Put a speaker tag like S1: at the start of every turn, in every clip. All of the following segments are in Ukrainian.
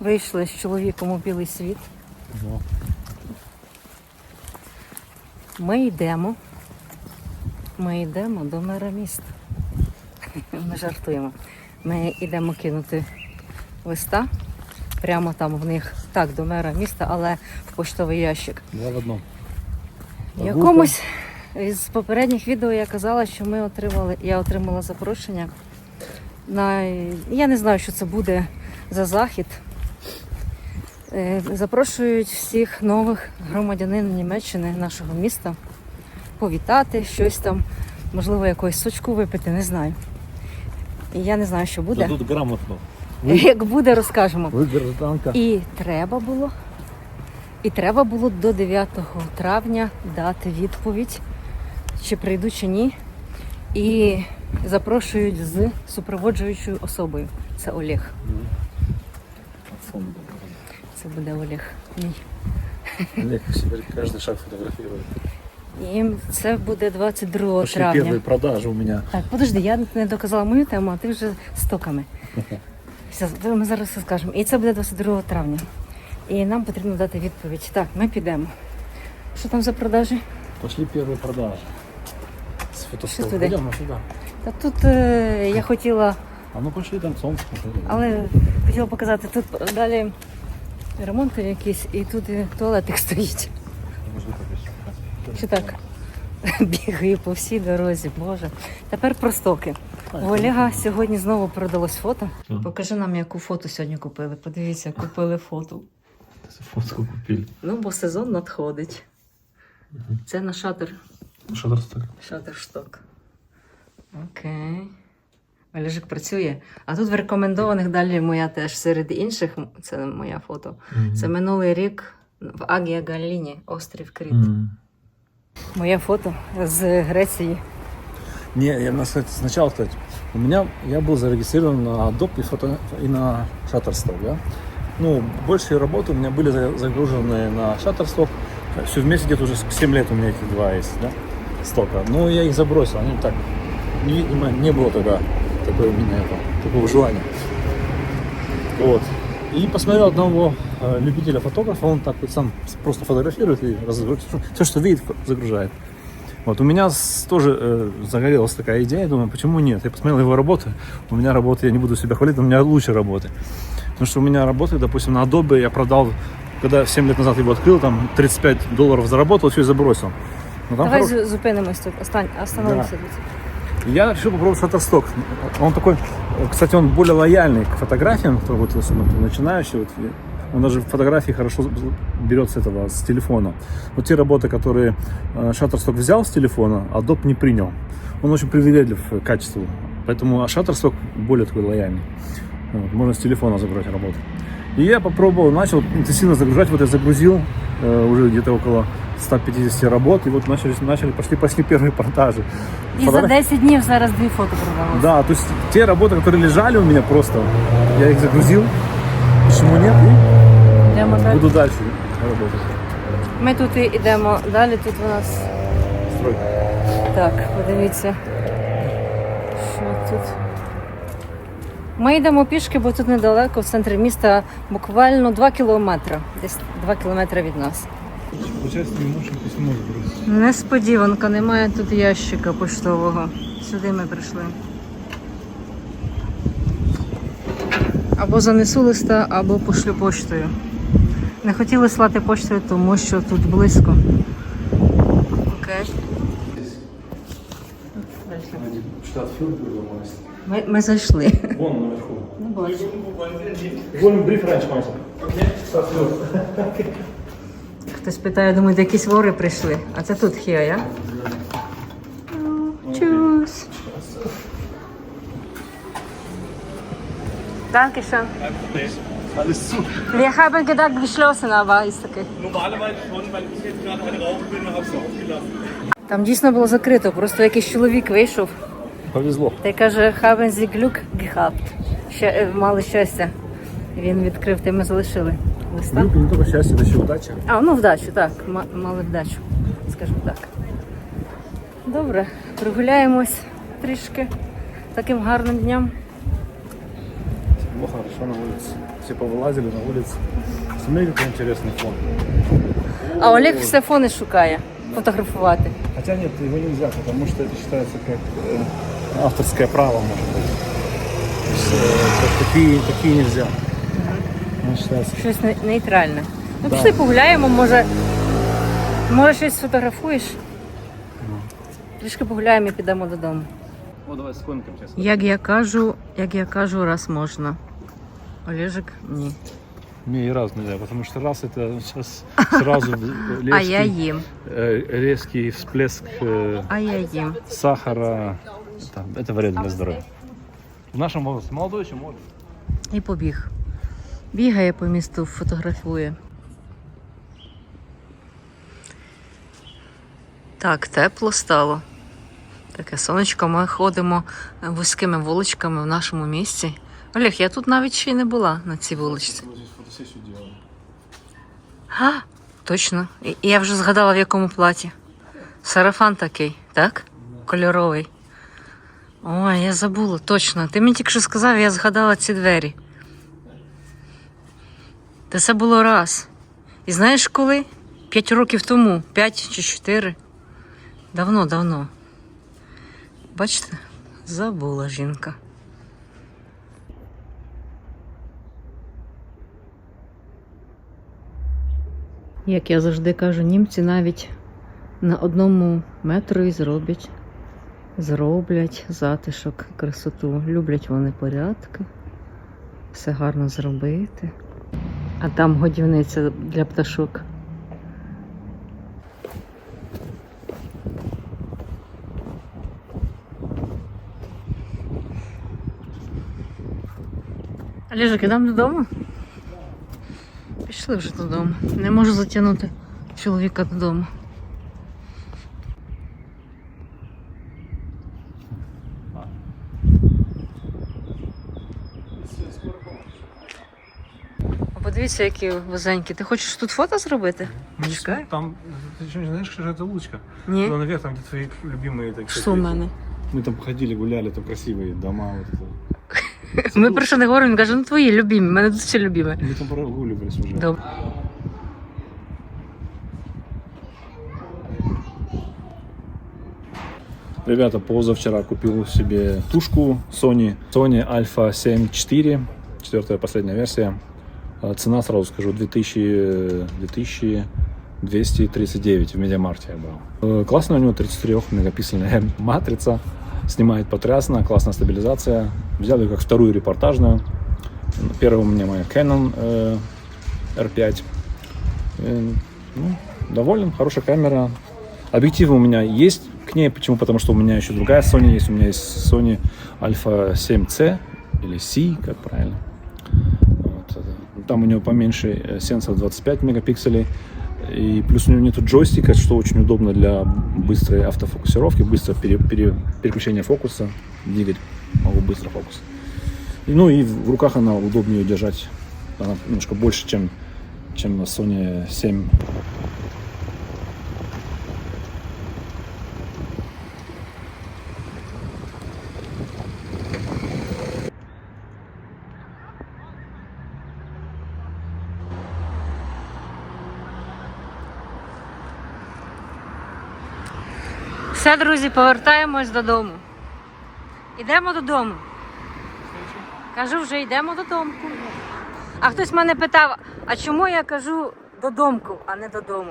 S1: Вийшли з чоловіком у білий світ. Ми йдемо. Ми йдемо до мера міста. Ми жартуємо. Ми йдемо кинути листа. Прямо там в них так до мера міста, але в поштовий ящик.
S2: Два в одному.
S1: Якомусь із попередніх відео я казала, що ми отримали, я отримала запрошення на я не знаю, що це буде за захід. Е, Запрошують всіх нових громадянин Німеччини, нашого міста, повітати щось там, можливо, якусь сочку випити, не знаю. І я не знаю, що буде.
S2: Тут грамотно.
S1: Як буде, розкажемо.
S2: Ви.
S1: І треба було. І треба було до 9 травня дати відповідь, чи прийду, чи ні. І запрошують з супроводжуючою особою. Це Олег. Це буде Олег. Мій.
S2: Олег теперь каждый шаг фотографирует.
S1: І це буде 22
S2: Пошли
S1: травня.
S2: первые продажи у меня.
S1: Так, подожди, я не доказала мою тему, а ти вже з токами. Все, то ми зараз все скажемо. І це буде 22 травня. І нам потрібно дати відповідь. Так, ми підемо. Що там за продажі?
S2: Пошли первые продажи. С фотостол.
S1: туда?
S2: Пойдем ну, сюда.
S1: Та тут е, я хотіла,
S2: А ну пошли там солнце. посмотрим.
S1: але хотіла показати, тут далі ремонти якісь, і тут туалетик стоїть. Що так? Бігаю по всій дорозі, Боже. Тепер про стоки. У Олега сьогодні знову продалось фото. Покажи нам, яку фото сьогодні купили. Подивіться, купили фото.
S2: Фотку купили.
S1: Ну, бо сезон надходить. Це на шатер.
S2: Шаттерсток.
S1: Шаттершток. Окей. Олежик працює. А тут в рекомендованих далі моя теж серед інших. Це моя фото. Це минулий рік в Агія Галліні, острів Кріт. Моє фото з Греції.
S2: Не, я на сайт- сначала, кстати, у меня, я был зарегистрирован на Adobe и, фото, и на Shutterstock, да. Ну, большие работы у меня были за- загружены на Shutterstock. Все вместе где-то уже 7 лет у меня эти два есть, да, стока. Но я их забросил, они так, видимо, не было тогда такой у меня это, такого желания. Вот. И посмотрел одного э, любителя фотографа, он так вот сам просто фотографирует и. Все, что видит, загружает. Вот у меня с- тоже э, загорелась такая идея, думаю, почему нет? Я посмотрел его работы, у меня работы, я не буду себя хвалить, но у меня лучше работы. Потому что у меня работы, допустим, на Adobe я продал, когда 7 лет назад его открыл, там 35 долларов заработал, все и забросил. Но там
S1: Давай
S2: хорош-
S1: зу- зупинимось тут. Остань, остановимося. тут.
S2: Я решил попробовать Shutterstock. Он такой, кстати, он более лояльный к фотографиям, кто вот начинающий. Вот, он даже фотографии хорошо берет с этого, с телефона. Вот те работы, которые э, Shutterstock взял с телефона, Adobe не принял. Он очень привередлив к качеству. Поэтому а Shutterstock более такой лояльный. Вот, можно с телефона загружать работу. И я попробовал, начал интенсивно загружать. Вот я загрузил э, уже где-то около 150 работ. И вот начали, начали пошли, пошли первые продажи.
S1: І за
S2: Фотограф-
S1: 10 днів зараз дві фото продалося.
S2: да, то есть те работы, которые лежали у меня просто, я их загрузил. Почему нет?
S1: Йдемо
S2: И
S1: далі.
S2: буду дальше работать.
S1: Ми тут і йдемо далі. Тут у нас
S2: Стройка.
S1: Так, подивіться. Що тут? Ми йдемо пішки, бо тут недалеко, в центрі міста, буквально 2 кілометри. Десь 2 кілометри від нас.
S2: Получается, не письмо загрузить.
S1: Несподіванка, немає тут ящика поштового. Сюди ми прийшли. Або занесу листа, або пошлю поштою. Не хотіли слати поштою, тому що тут близько. Окей.
S2: Штат Филд
S1: Ми, ми зайшли.
S2: Вон наверху.
S1: Не бачу.
S2: Вон бриф раньше, Мася. Штат Филд.
S1: Хтось питає, думаю, де якісь вори прийшли. А це тут Хіа, я? Чус. Dankeschön.
S2: Alles zu.
S1: Wir haben gedacht, geschlossen, aber ist okay.
S3: Normalerweise schon, weil ich jetzt gerade eine rauchen bin und habe es aufgelassen.
S1: Там дійсно було закрито, просто якийсь чоловік вийшов
S2: Повезло.
S1: та й каже, haben Sie Glück gehabt. Ще, е, мали щастя. Він відкрив, та й ми залишили листа.
S2: Глюк не только счастье, это еще удача.
S1: А, ну вдачу, так. ма- Мали вдачу, скажімо так. Добре, прогуляємось трішки таким гарним днем.
S2: Тепло, хорошо на улице. все повылазили на улицу. Смотри, какой интересный фон.
S1: А Олег все фони шукає фотографувати.
S2: Хотя нет, его нельзя, потому что это считается как э, авторское право, может быть. То есть, э, как такие, такие нельзя. Ну, считается.
S1: Щось не- нейтральне. Ну
S2: Да.
S1: пішли погуляємо, може. Може щось сфотографуєш? Трішки погуляємо і підемо додому.
S2: Ну, давай с коником сейчас.
S1: Як я кажу, як я кажу, раз можна. Олежик ні.
S2: Не, и раз нельзя, потому что раз это сейчас сразу резкий,
S1: А я їм.
S2: э, резкий всплеск э,
S1: А я їм.
S2: сахара. Это, это вредно для здоровья. В нашем возрасте молодой еще может.
S1: І побіг. Бігає по місту, фотографує. Так, тепло стало. Таке сонечко. Ми ходимо вузькими вуличками в нашому місті. Олег, я тут навіть ще й не була на цій вуличці. А, точно. І я вже згадала в якому платі. Сарафан такий, так? Кольоровий. Ой, я забула, точно. Ти мені тільки що сказав, я згадала ці двері. Та це було раз. І знаєш коли? П'ять років тому, п'ять чи чотири. Давно, давно. Бачите, забула жінка. Як я завжди кажу, німці навіть на одному метрові зроблять, зроблять затишок, красоту. Люблять вони порядки, все гарно зробити. А там годівниця для пташок. Олежик, ідемо додому? Пішли вже додому. Не можу затягнути чоловіка додому. А Подивіться, які вузенькі. Ти хочеш тут фото зробити? Чекай.
S2: Там, ты еще не знаешь, что же это улочка?
S1: Ні.
S2: Ну, наверх, там, где твои любимые такие.
S1: Що в мене?
S2: Мы там ходили, гуляли, там красивые дома. Вот это.
S1: Ми про що не говоримо, він каже, ну твої любимі, в мене тут всі любимі.
S2: Мы там прогуливались уже.
S1: Добре.
S2: Ребята, позавчера купил себе тушку Sony. Sony Alpha 7 IV, четвертая последняя версия. А Цена, сразу скажу, 2000, 2239 в Медиамарте я брал. Э, Классная у него 33-мегапиксельная матрица. Снимает потрясно, классная стабилизация. Взял ее как вторую репортажную. Первая у меня моя Canon э, R5. Э, ну, доволен, хорошая камера. Объективы у меня есть к ней. Почему? Потому что у меня еще другая Sony есть. У меня есть Sony Alpha 7C или C, как правильно. Там у него поменьше э, сенсор 25 мегапикселей. И плюс у него нету джойстика, что очень удобно для быстрой автофокусировки, быстро пере- пере- переключения фокуса, двигать могу быстро фокус. И, ну и в руках она удобнее держать. Она немножко больше, чем, чем на Sony 7
S1: Все, друзі, повертаємось додому. Йдемо додому. Кажу, вже йдемо додому. А хтось мене питав, а чому я кажу додомку, а не додому?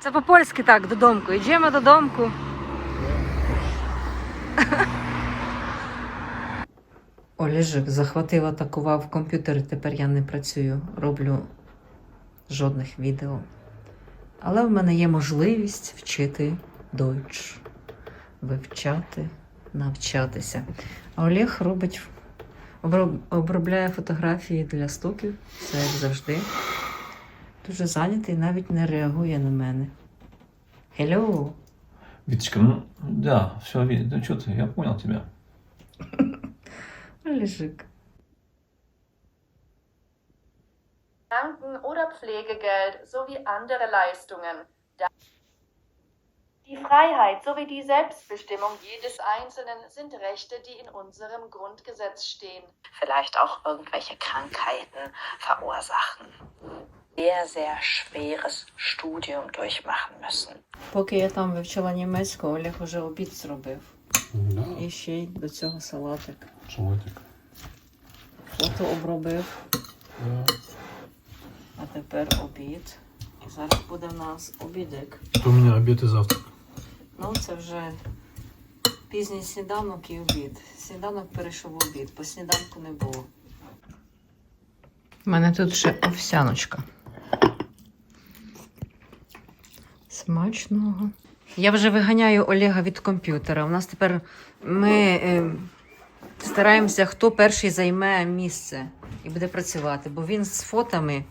S1: Це по-польськи так, додомку. Йдемо додомку. Олежик захватив, атакував комп'ютер, тепер я не працюю, роблю жодних відео. Але в мене є можливість вчити дойч, вивчати, навчатися. А Олег робить обробляє фотографії для стоків, це як завжди. Дуже зайнятий, навіть не реагує на мене. Hello!
S4: Витечка, ну да, все видно. Ну что ты, я понял тебя.
S1: Олежик.
S5: Kranken- oder Pflegegeld sowie andere Leistungen. Da- Die Die Freiheit sowie die Selbstbestimmung jedes Einzelnen sind Rechte, die in unserem Grundgesetz stehen.
S6: vielleicht auch irgendwelche Krankheiten verursachen. Sehr, sehr schweres Studium durchmachen müssen.
S1: Поки я там вивчила німецьку, Олег уже обід зробив.
S2: Да,
S1: І ще й до цього салатик.
S2: салатик.
S1: Фото обробив,
S2: Да.
S1: а тепер обід. І зараз буде в нас обідик.
S2: Это у меня обед и завтрак.
S1: Ну, це вже пізній сніданок і обід. Сніданок перейшов в обід, по сніданку не було. У мене тут ще овсяночка. Смачного. Я вже виганяю Олега від комп'ютера. У нас тепер ми е, стараємося, хто перший займе місце і буде працювати, бо він з фотами,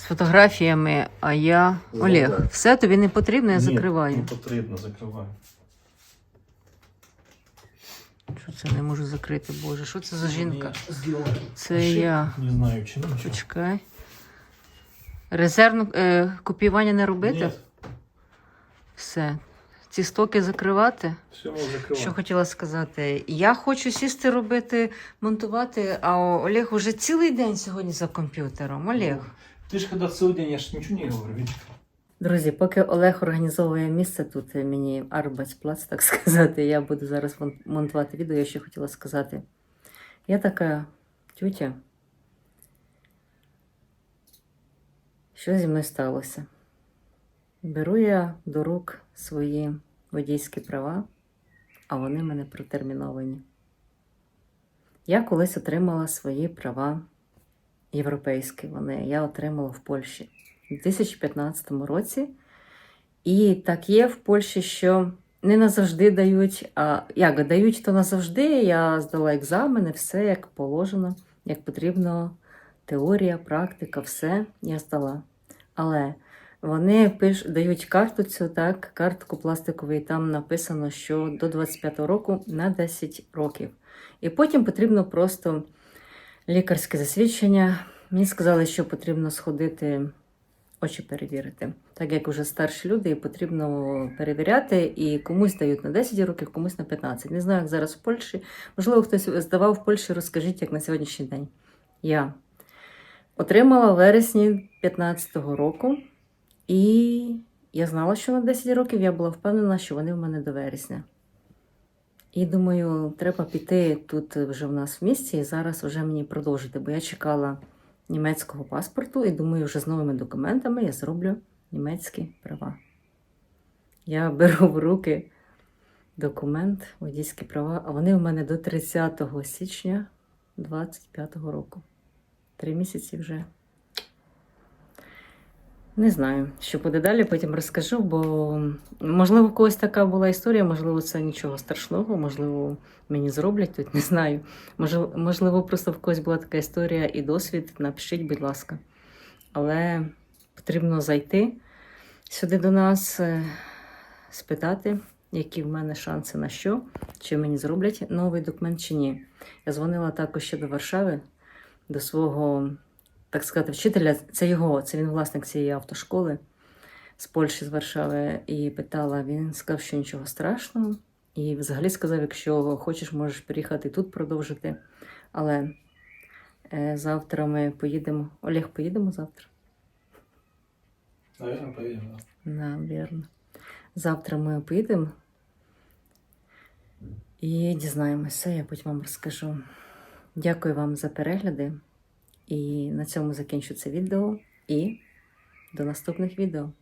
S1: з фотографіями, а я. Олег, все тобі не потрібно, я закриваю.
S2: Не потрібно, закриваю.
S1: Що це не можу закрити, Боже? Що це за жінка? Це я.
S2: Не знаю, чим.
S1: Почекай. Резервно е, копіювання не робити?
S2: Нет,
S1: Все. Ці стоки закривати.
S2: все мы.
S1: Що хотіла сказати? Я хочу сісти робити, монтувати, а Олег уже цілий день сьогодні за комп'ютером. Олег.
S2: Ты же когда целый день, я ж ничего не говорю, Витя.
S1: Друзі, поки Олег організовує місце тут, е, мені Арбацплац, так сказати, я буду зараз монтувати відео, я ще хотіла сказати. Я така тютя. Що зі мною сталося? Беру я до рук свої водійські права, а вони мене протерміновані. Я колись отримала свої права європейські. Вони я отримала в Польщі у 2015 році. І так є в Польщі, що не назавжди дають, а як дають, то назавжди. Я здала екзамени, все як положено, як потрібно. Теорія, практика, все я здала. Але вони пиш, дають карту цю, так, картку пластикову, і там написано, що до 25 року на 10 років. І потім потрібно просто лікарське засвідчення. Мені сказали, що потрібно сходити очі перевірити. Так як вже старші люди, і потрібно перевіряти, і комусь дають на 10 років, комусь на 15. Не знаю, як зараз в Польщі. Можливо, хтось здавав в Польщі, розкажіть, як на сьогоднішній день. Я отримала в вересні 15-го року, і я знала, що на 10 років я була впевнена, що вони в мене до вересня. І думаю, треба піти тут вже в нас в місті і зараз вже мені продовжити, бо я чекала німецького паспорту і думаю, вже з новими документами я зроблю німецькі права. Я беру в руки документ, водійські права, а вони в мене до 30 січня 25 року. Три місяці вже. Не знаю, що буде далі, потім розкажу, бо можливо, у когось така була історія, можливо, це нічого страшного, можливо, мені зроблять тут, не знаю. Можливо, можливо, просто в когось була така історія і досвід. Напишіть, будь ласка. Але потрібно зайти сюди до нас, е, спитати, які в мене шанси на що, чи мені зроблять новий документ, чи ні. Я дзвонила також ще до Варшави, до свого, так сказати, вчителя. Це його, це він власник цієї автошколи з Польщі, з Варшави, і питала. Він сказав, що нічого страшного. І взагалі сказав, якщо хочеш, можеш приїхати тут продовжити. Але е, завтра ми поїдемо. Олег, поїдемо завтра? Навірно. Завтра ми поїдемо і дізнаємося, я потім вам розкажу. Дякую вам за перегляди. І на цьому закінчу відео. І до наступних відео.